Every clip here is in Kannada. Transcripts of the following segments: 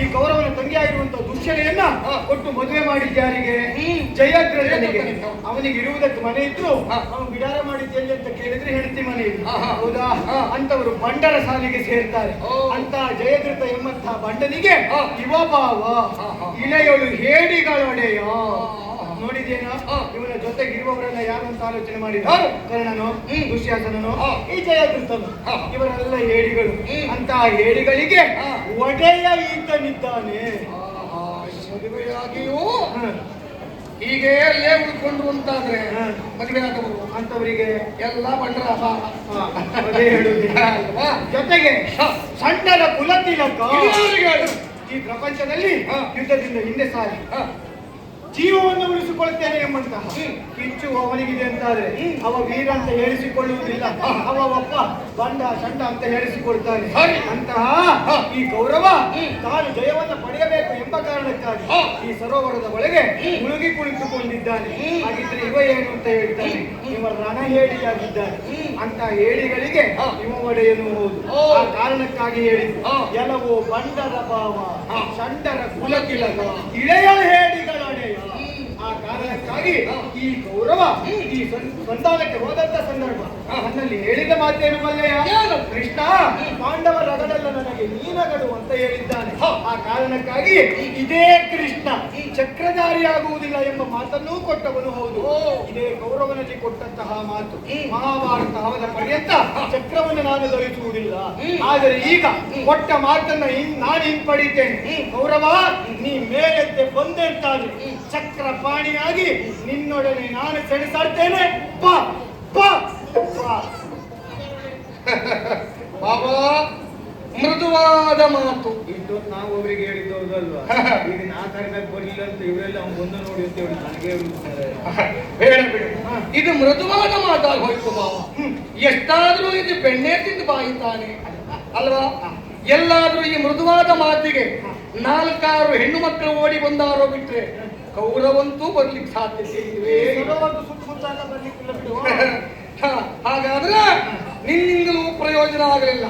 ಈ ಗೌರವನ ತಂಗಿಯಾಗಿರುವಂತ ದುಶ್ಯಲೆಯನ್ನ ಹಾ. ಕೊಟ್ಟು ಮದುವೆ ಮಾಡಿದ್ಯಾರಿಗೆ. ಜಯದ್ರಥನಿಗೆ. ಅವನಿಗೆ ಇರುವುದಕ್ಕೆ ಮನೆ ಇದ್ರು. ಅವನು ಬಿಡಾರ ಮಾಡಿದ್ಯಲ್ಲಿ ಅಂತ ಕೇಳಿದ್ರೆ ಹೆಂಡತಿ ಮನೆ ಇಲ್ಲ. ಹೌದಾ. ಅಂತವರು ಬಂಡರ ಸಾಲಿಗೆ ಸೇರ್ತಾರೆ. ಅಂತ ಜಯದ್ರಥ ಎಂಬಂತಹ ಬಂಡನಿಗೆ ಹಾ. ಯುವ ಭಾವ ಹಾ, ಹಾ. ಇಳೆಯಳು ಹೇಡಿಗಳೊಡೆಯ. ನೋಡಿದೇನ. ಇವನ ಜೊತೆಗೆ ಇರುವವರೆಲ್ಲ ಯಾರು ಅಂತ ಆಲೋಚನೆ ಮಾಡಿದ? ಕರ್ಣನು. ದುಶ್ಯಾಸನನು ಈ ಜಯದೃತನು. ಇವರೆಲ್ಲ ಹೇಡಿಗಳು ಅಂತ ಹಾ. ಒಡೆಯ ಈತನಿದ್ದಾನೆ ಮದುವೆಯಾಗಿಯೂ. ಹೀಗೆ ಅಲ್ಲೇ ಉಳ್ಕೊಂಡ್ರು ಅಂತಾದ್ರೆ. ಮದುವೆ ಆಗಬಹುದು ಅಂತವರಿಗೆ ಎಲ್ಲ ಬಂಡರ. ಅಲ್ವಾ ಜೊತೆಗೆ ಸಣ್ಣನ ಕುಲತಿಲಕ ಈ ಪ್ರಪಂಚದಲ್ಲಿ. ಯುದ್ಧದಿಂದ ಹಿಂದೆ ಸಾರಿ. ಜೀವವನ್ನು ಉಳಿಸಿಕೊಳ್ತೇನೆ ಎಂಬಂತಹ. ಕಿಚ್ಚು ಅವನಿಗಿದೆ ಅಂತಾದ್ರೆ. ಅವ ವೀರ ಅಂತ ಹೇಳಿಸಿಕೊಳ್ಳುವುದಿಲ್ಲ. ಅವ ಒಪ್ಪ ಬಂಡ ಚಂಡ ಅಂತ ಹೇಳಿಸಿಕೊಳ್ತಾನೆ. ಅಂತಹ ಈ ಗೌರವ. ತಾನು ಜಯವನ್ನು ಪಡೆಯಬೇಕು ಎಂಬ ಕಾರಣಕ್ಕಾಗಿ ಈ ಸರೋವರದ ಒಳಗೆ ಮುಳುಗಿ ಕುಳಿತುಕೊಂಡಿದ್ದಾನೆ. ಹಾಗಿದ್ರೆ ಇವ ಏನು ಅಂತ ಹೇಳ್ತಾನೆ? ಇವ ರಣ ಹೇಳಿಯಾಗಿದ್ದಾನೆ ಅಂತ ಹೇಳಿಗಳಿಗೆ. ಇವ ಒಡೆಯನು ಹೌದು. ಆ ಕಾರಣಕ್ಕಾಗಿ ಹೇಳಿದ್ದು ಕೆಲವು ಎಲ್ಲವೂ ಬಂಡರ ಭಾವ. ಚಂಡರ ಕುಲಕಿಲ್ಲ ಇಳೆಯ ಆ ಕಾರಣಕ್ಕಾಗಿ ಈ ಗೌರವ ಈ ಸಂತಾನಕ್ಕೆ ಹೋದಂತ ಸಂದರ್ಭ. ನನ್ನಲ್ಲಿ ಹೇಳಿದ ಮಾತೇನು ಮಲ್ಲಯ್ಯ? ಕೃಷ್ಣ ಪಾಂಡವ ರಗಡಲ್ಲ ನನಗೆ ನೀನಗಡು ಅಂತ ಹೇಳಿದ್ದಾನೆ ಆ ಕಾರಣಕ್ಕಾಗಿ ಇದೇ ಕೃಷ್ಣ ಈ ಚಕ್ರಧಾರಿಯಾಗುವುದಿಲ್ಲ ಎಂಬ ಮಾತನ್ನೂ ಕೊಟ್ಟವನು ಹೌದು. ಇದೇ ಗೌರವನಲ್ಲಿ ಕೊಟ್ಟಂತಹ ಮಾತು ಈ ಮಹಾಭಾರತ ಅವನ ಪರ್ಯಂತ ಚಕ್ರವನ್ನು ನಾನು ಧರಿಸುವುದಿಲ್ಲ ಆದರೆ ಈಗ ಕೊಟ್ಟ ಮಾತನ್ನ ನಾನು ಹಿಂಪಡಿತೇನೆ. ಗೌರವ ನೀ ಮೇಲೆ ಬಂದಿರ್ತಾನೆ. ಚಕ್ರ ಪಾಣಿಯಾಗಿ ನಿನ್ನೊಡನೆ ನಾನು ಸೆಣಸಾಡ್ತೇನೆ. ಬಾಬಾ ಮೃದುವಾದ ಮಾತು. ಇದು ನಾವು ಅವರಿಗೆ ಹೇಳಿದ್ದಲ್ವಾ ಈಗ ನಾ ತರಬೇಕು ಬರ್ಲಿಲ್ಲ ಅಂತ ಇವರೆಲ್ಲ ಅವ್ನು ಬಂದು ನೋಡಿ ಅಂತ ಹೇಳಿ ನನಗೆ ಬೇಡ ಬೇಡ. ಇದು ಮೃದುವಾದ ಮಾತಾಗಿ ಹೋಯ್ತು ಬಾವ. ಎಷ್ಟಾದ್ರೂ ಇದು ಬೆಣ್ಣೆ ತಿಂದು ಬಾಯಿತಾನೆ ಅಲ್ವಾ? ಎಲ್ಲಾದ್ರೂ ಈ ಮೃದುವಾದ ಮಾತಿಗೆ ನಾಲ್ಕಾರು ಹೆಣ್ಣು ಮಕ್ಕಳು ಓಡಿ ಬಂದಾರೋ ಬಿಟ್ರೆ ಕೌರವಂತೂ ಬರ್ಲಿಕ್ಕೆ ಸಾಧ್ಯತೆ ಬಿಡು. ಹಾಗಾದ್ರೆ ನಿನ್ನಿಂದಲೂ ಪ್ರಯೋಜನ ಆಗಲಿಲ್ಲ.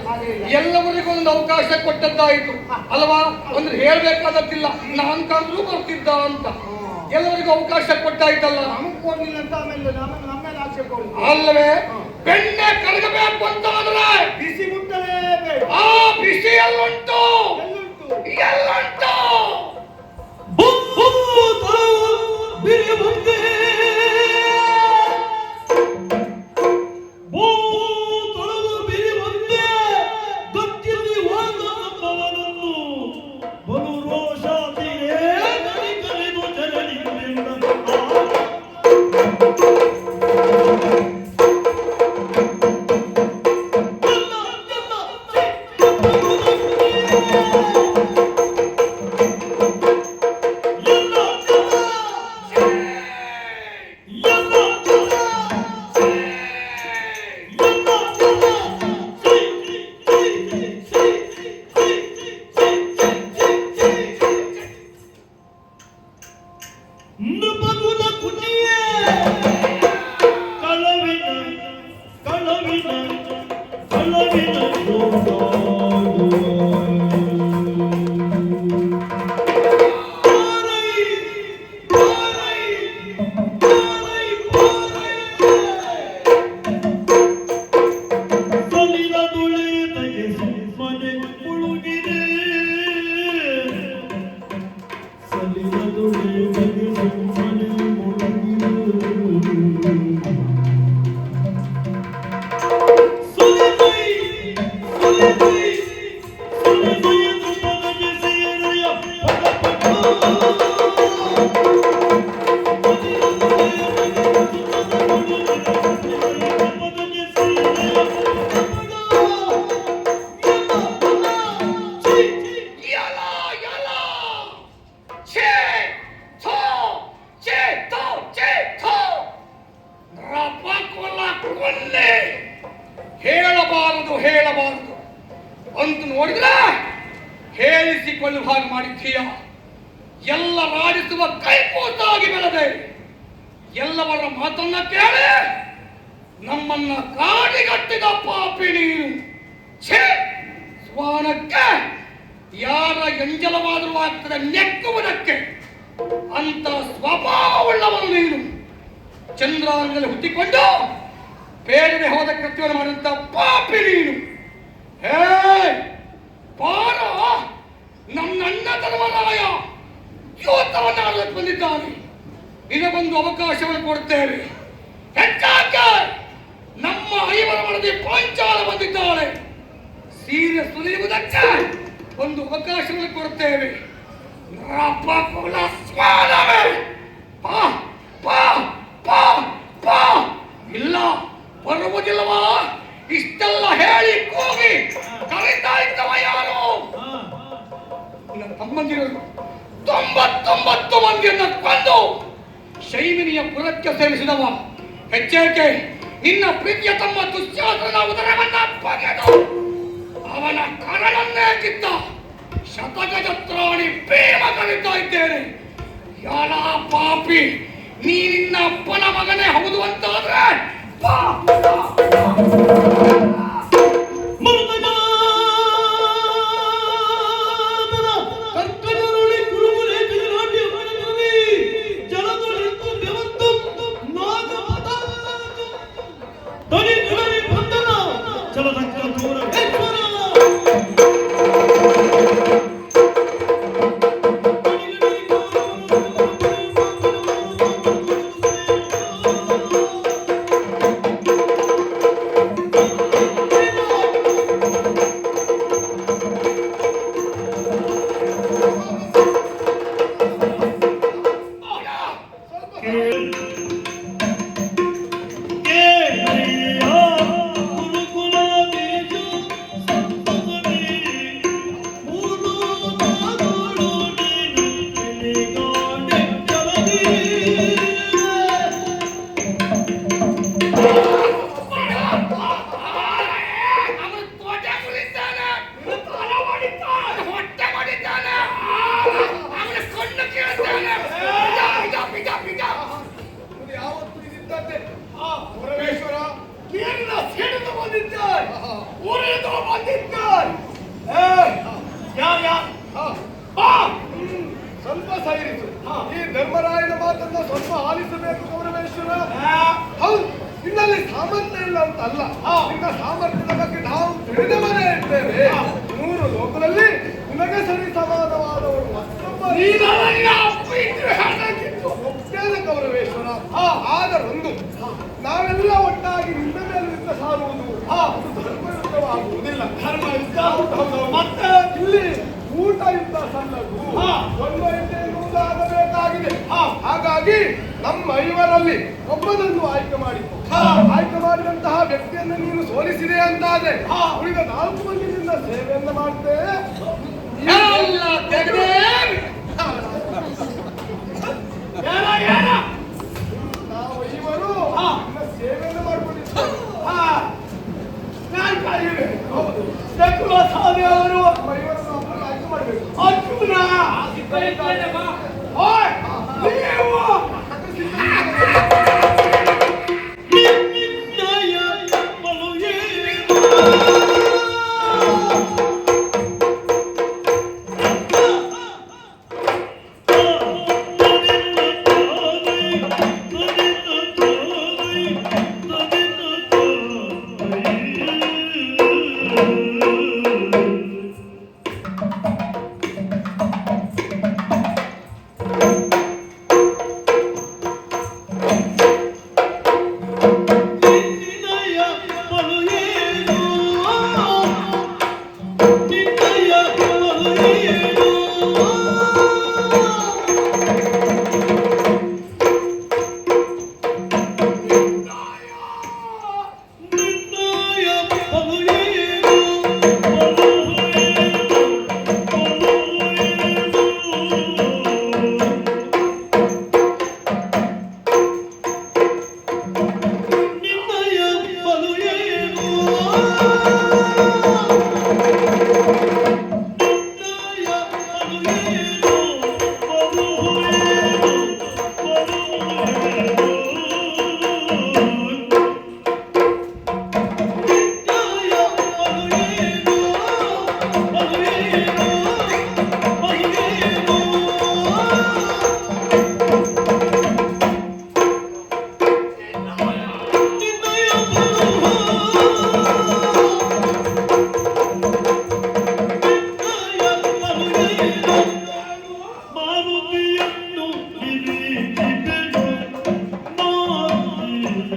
ಎಲ್ಲವರಿಗೂ ಒಂದು ಅವಕಾಶ ಕೊಟ್ಟದ್ದಾಯಿತು. ಅಲ್ವಾ? ಅಂದ್ರೆ ಹೇಳ್ಬೇಕಾದದ್ದಿಲ್ಲ. ನಾನ್ ಕಂದ್ರೂ ಬರ್ತಿದ್ದ ಅಂತ. ಎಲ್ಲರಿಗೂ ಅವಕಾಶ ಕೊಟ್ಟಾಯ್ತಲ್ಲ. ಅಲ್ಲವೇ? ಬೆಣ್ಣೆ ಕರಗಬೇಕು ಅಂತ ಅಂದ್ರೆ ಬಿಸಿ ಮುಟ್ಟಲೇ ಆ ಬಿಸಿ ಕಾಡಿಗಟ್ಟಿದ ಪಾಪಿ ನೀನು ಛೇ, ಸ್ವಾನಕ್ಕೆ, ಯಾರ ಎಂಜಲವಾದರೂ ಆಗ್ತದೆ ನೆಕ್ಕುವುದಕ್ಕೆ ಅಂತ ಸ್ವಭಾವವುಳ್ಳವನು ನೀನು. ಚಂದ್ರಾಂಗದಲ್ಲಿ ಹುಟ್ಟಿಕೊಂಡು ಬೇರೆ ಹೋದ ಕೃತ್ಯವನ್ನು ಮಾಡಿದಂತ ಪಾಪಿ ನೀನು. ಹೇ, ಪಾರ ನನ್ನಣ್ಣ ಧರ್ಮರಾಯ ಯೂತವನ್ನು ಆಡಲಿಕ್ಕೆ ಬಂದಿದ್ದಾನೆ. ನಿನಗೊಂದು ಅವಕಾಶವನ್ನು ಕೊಡ್ತೇವೆ ಹೆಚ್ಚಾಕೆ ನಮ್ಮ ಐವರ ಮನದಿ ಪಾಂಚಾಲ ಬಂದಿದ್ದಾಳೆ. ಸೀರೆ ಸುಲಿಯುವುದಕ್ಕೆ ಒಂದು ಅವಕಾಶವನ್ನು ಕೊಡುತ್ತೇವೆ. ಕುಲ ಸ್ವಾನವೇ ಪಾ ಪಾ ಪಾ ಪಾ. ಇಲ್ಲ, ಬರುವುದಿಲ್ಲವಾ? ಇಷ್ಟೆಲ್ಲ ಹೇಳಿ ಕೂಗಿ ಕರೀತಾ ಇದ್ದವ ಯಾರು? ನನ್ನ ತಮ್ಮಂದಿರು ತೊಂಬತ್ತೊಂಬತ್ತು ಮಂದಿಯನ್ನು ಕೊಂದು ಶೈಮಿನಿಯ ಪುರಕ್ಕೆ ಸೇರಿಸಿದವ. ಹೆಚ್ಚೇಕೆ? ನಿನ್ನ ಪ್ರೀತಿಯ ತಮ್ಮ ದುಶ್ಯಾಸನ ಉದರವನ್ನ ಬಗೆದು ಅವನ ಕರಳನ್ನೇ ಕಿತ್ತ ಶತಗಜತ್ರಾಣಿ ಭೀಮ ಕಲಿತಾ ಇದ್ದೇನೆ. ಯಾರ ಪಾಪಿ, ನೀ ನಿನ್ನ ಅಪ್ಪನ ಮಗನೇ ಹೌದು ಅಂತಾದ್ರೆ ಸಾಮರ್ಥ್ಯ ಇಲ್ಲ ಅಂತ ಅಲ್ಲ. ನಿನ್ನ ಸಾಮರ್ಥ್ಯದ ಬಗ್ಗೆ ನಾವು ತಿಳಿದವರೇ ಇದ್ದೇವೆ. ನೂರು ಲೋಕದಲ್ಲಿ ನಿಮಗೆ ಸರಿ ಸಮಾನವಾದವರು ಒಪ್ಪೇದ ಗೌರವೇಶ್ವರ ಆದರೊಂದು ನಾವೆಲ್ಲ ಒಟ್ಟಾಗಿ ನಿನ್ನ ಮೇಲೆ ನಿಂತ ಸಾರುವುದು. ಅದು ಧರ್ಮ ಯುದ್ಧವಾಗುವುದಿಲ್ಲ ಧರ್ಮ ಯುದ್ಧ ಮತ್ತೆ ಇಲ್ಲಿ ಊಟ ಯುದ್ಧ ಸಲ್ಲದು ಒಂದು ಗಂಟೆ ಯುದ್ಧ ಆಗಬೇಕಾಗಿದೆ ಹಾಗಾಗಿ ನಮ್ಮ ಐವರಲ್ಲಿ ಒಬ್ಬನನ್ನು ಆಯ್ಕೆ ಮಾಡಿತು. ಆಯ್ಕೆ ಮಾಡಿದಂತಹ ವ್ಯಕ್ತಿಯನ್ನು ನೀನು ಸೋಲಿಸಿದೆ ಅಂತಾದ್ರೆ ಉಳಿದ ನಾಲ್ಕು ಮಂದಿ ನಿನ್ನ ಸೇವೆಯನ್ನ ನಾವು ಮಾಡ್ತೇವೆ ಅವರು. ಇವರನ್ನು ಒಬ್ಬರನ್ನು ಆಯ್ಕೆ ಮಾಡಬೇಕು.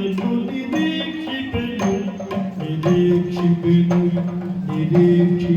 Ridiki Benui, Ridiki Benui, Ridiki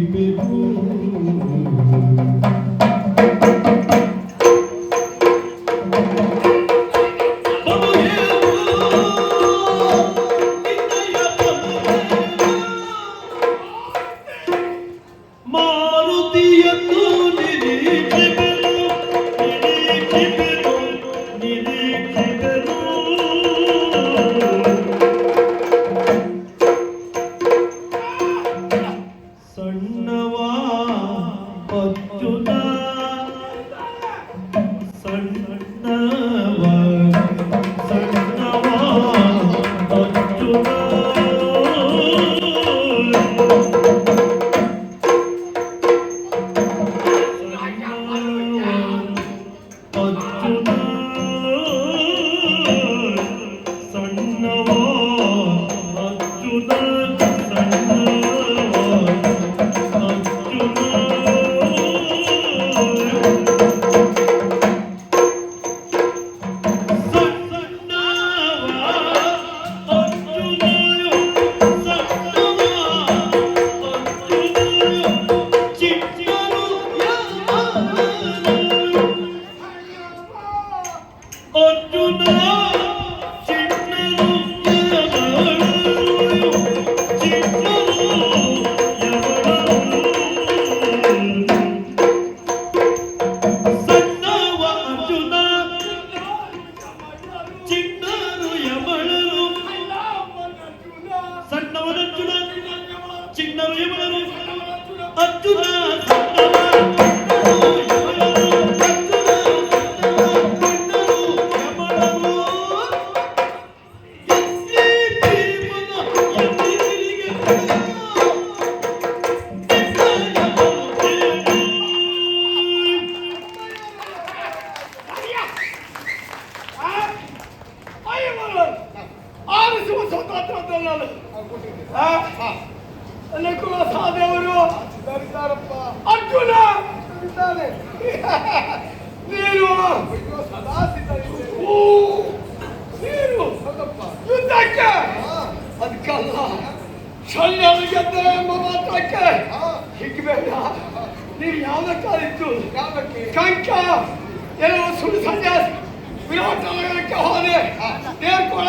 ನಾನು. ನಕುಲ ಇದ್ದಾರಪ್ಪ ಅರ್ಜುನ! ನೀನು! ನೀನು! ಯುದ್ಧಕ್ಕೆ! ಅದಕ್ಕಲ್ಲ ಶಲ್ಯರು ಗೆದ್ದೆ ಎಂಬ ಮಾತ್ರಕ್ಕೆ. ಹಿಗ್ಬೇಡ. ನೀನು ಯಾವ್ದಕ್ಕಾದಿತ್ತು ಯಾವ್ದಕ್ಕೆ ಕಂಕ! ಎಲ್ಲೋ ಸುಳ್ಳು ಸನ್ಯಾಸಿ ವಿರಾಟ ನಗರಕ್ಕೆ ಹೋದೆ ನೇರ್ಕೊಳ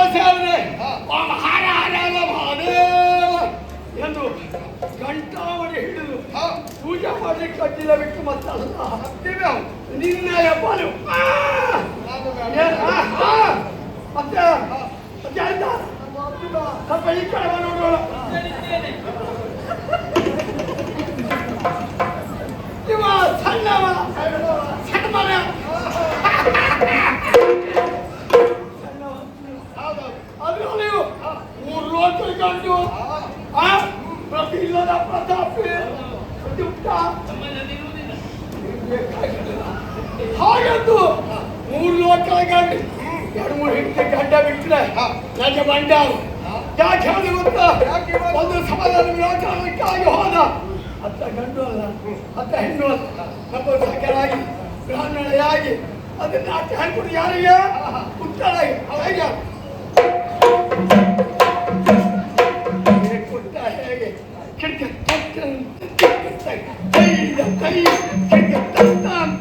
ಪೂಜೆ ಮಾಡ್ಲಿಕ್ಕೆ ಕಟ್ಟಿಲ್ಲ ಬಿಟ್ಟು ಮತ್ತಲ್ಲ ಹತ್ತಿವೆ ನಿನ್ನೆಯ ಬಾಲು ಆ! ಏನ್? ಆ, ಆ! ಮತ್ತೆ ಮತ್ತೆ ಆಯ್ತಾ ಸ್ವಲ್ಪ ಈ ಕಡೆ ಬಾ ನೋಡೋಣ ಇವ ಸಣ್ಣವ ಸಣ್ಣ ಮನೆ ಅದರಲ್ಲಿಯೂ ಮೂರು ಲೋಕ ಗಂಡು ಆ ಪ್ರತಿ ಇಲ್ಲದ ಪ್ರತಾಪಿ ದುಡ್ಡ ಹಾಗಂದು ಮೂರು ಲೋಕ ಗಂಡು ಎರಡು ಮೂರು ಹಿಂದೆ ಗಂಡ ಬಿಟ್ಟರೆ ರಾಜ ಬಂಡ ಯಾಕೆ ಹೇಳಿದೆ ಗೊತ್ತಾ ಒಂದು ಸಮಾಧಾನ ವಿರಾಟಕ್ಕಾಗಿ ಹೋದ ಅತ್ತ ಗಂಡು ಅಲ್ಲ ಅತ್ತ ಹೆಣ್ಣು ಅಲ್ಲ ನಮ್ಮ ಸಕರಾಗಿ ಬ್ರಾಹ್ಮಣರಾಗಿ ಅದನ್ನ ಆಟ ಹೇಳ್ಕೊಡು ಯಾರಿಗೆ ಉತ್ತರ ಹೇಗೆ ಹೇಗೆ ಕೊಟ್ಟ ಹೇಗೆ ಕಿಟಕಿ கை கையில் கை கையில் தத்தான்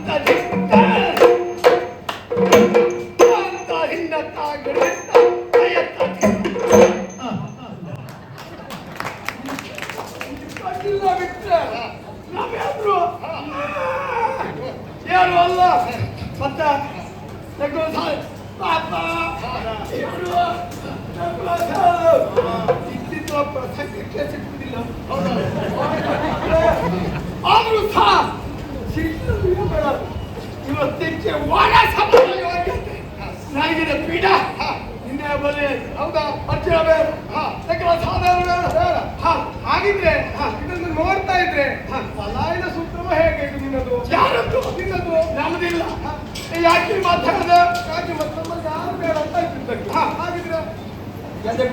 ಸಮಾನ ಯೋಗ್ಯತೆ ನನಗಿದೆ ಪೀಠ ನಿನ್ನೆ ಬಲಿ ಹೌದಾ ಅರ್ಜುನ ಬೇಡ ಸಾಧನ ಬೇಡ ಬೇಡ ಹಾಗಿದ್ರೆ ಇದನ್ನು ನೋಡ್ತಾ ಇದ್ರೆ ಪಲಾಯನ ಸೂತ್ರವ ಹೇಗೆ ಇದು ನಿನ್ನದು ಯಾರದ್ದು ನಿನ್ನದು ನಮ್ಮದಿಲ್ಲ ಯಾಕೆ ಮಾತಾಡದ ಯಾಕೆ ಮತ್ತೊಬ್ಬ ಯಾರು ಬೇಡ ಅಂತ ಇದ್ದಿದ್ದಕ್ಕೆ ಹಾಗಿದ್ರೆ ಗದೆ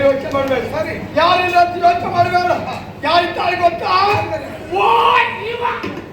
ಯೋಚನೆ ಮಾಡಬೇಡ ಸರಿ ಯಾರಿಲ್ಲ ಯೋಚನೆ ಮಾಡಬೇಡ ಯಾರಿದ್ದಾರೆ ಗೊತ್ತಾ? 我你妈！